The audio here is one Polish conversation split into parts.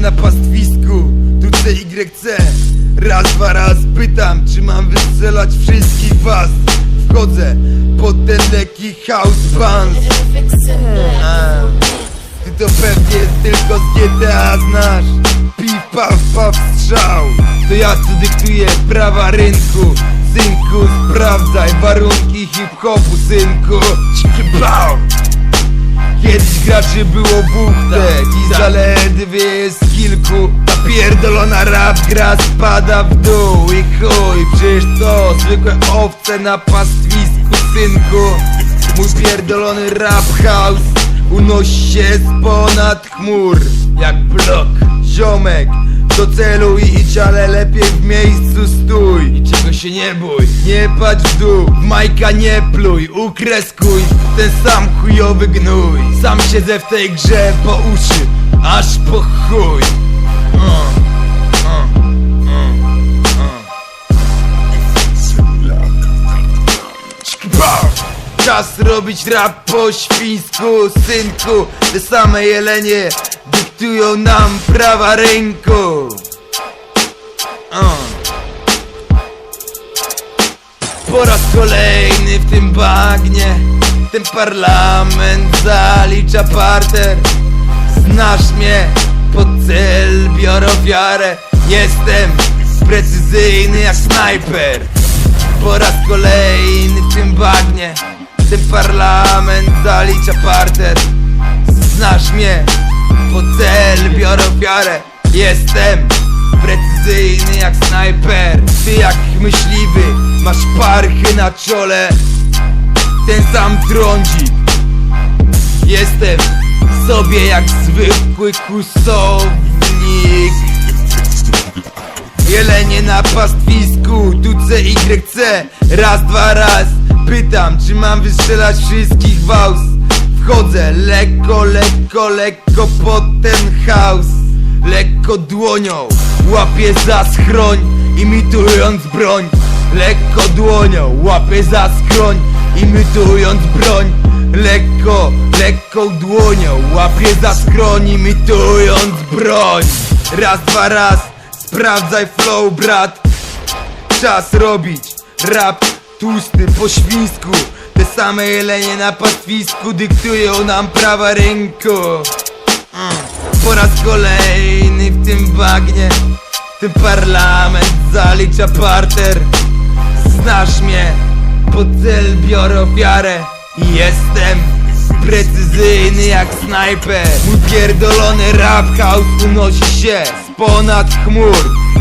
na pastwisku Tu CYC Raz, dwa raz pytam Czy mam wystrzelać wszystkich was. Wchodzę pod ten lekki house band Ty to pewnie tylko z GTA znasz. Piw, paw, paw, strzał. To ja tu dyktuję prawa rynku. Synku, sprawdzaj warunki hip-hopu, synku. Czkybał! Graczy było buchte Dziś zaledwie jest kilku. Ta pierdolona rap gra spada w dół I chuj, przecież to zwykłe owce na pastwisku, synku. Mój pierdolony rap house Unosi się z ponad chmur. Jak blok Ziomek do celu idź, ale lepiej w miejscu stój. I czego się nie bój Nie patrz w dół, w majka nie pluj Ukreskuj. Ten sam chujowy gnój Sam siedzę w tej grze po uszy Aż po chuj! Czas robić rap po świńsku, synku Te same jelenie dyktują nam prawa rynku uh. Po raz kolejny w tym bagnie Ten parlament zalicza parter. Znasz mnie, pod cel biorę ofiarę. Jestem precyzyjny jak snajper. Po raz kolejny w tym bagnie Ten parlament zalicza parter. Znasz mnie, pod cel biorę ofiarę. Jestem precyzyjny jak snajper. Ty jak myśliwy, masz parchy na czole Ten sam trądzik Jestem sobie jak zwykły kusownik. Jelenie na pastwisku, tu CYC Raz, dwa, raz Pytam, czy mam wystrzelać wszystkich waus Wchodzę lekko, lekko, lekko pod ten chaos. Lekko dłonią łapię za schroń Imitując broń. Lekko dłonią łapię za schroń Imitując broń Lekko, lekką dłonią łapię za schroń Imitując broń Raz, dwa, raz Sprawdzaj flow, brat. Czas robić rap tłusty po świńsku. Te same jelenie na pastwisku dyktują nam prawa rynku. Mm. Po raz kolejny w tym bagnie Ten parlament zalicza parter. Znasz mnie, pod cel biorę ofiarę Jestem precyzyjny jak snajper. Mój pierdolony rap house unosi się z ponad chmur.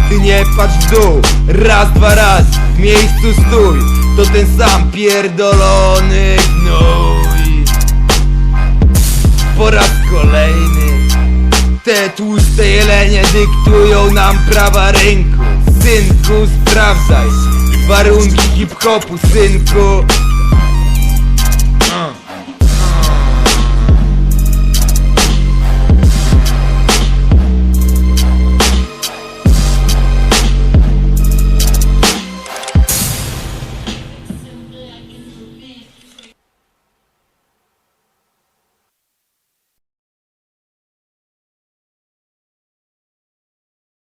Ty nie patrz w dół, raz, dwa raz W miejscu stój, to ten sam pierdolony gnój. Po raz kolejny te tłuste jelenie dyktują nam prawa rynku. Synku, sprawdzaj warunki hip-hopu, synku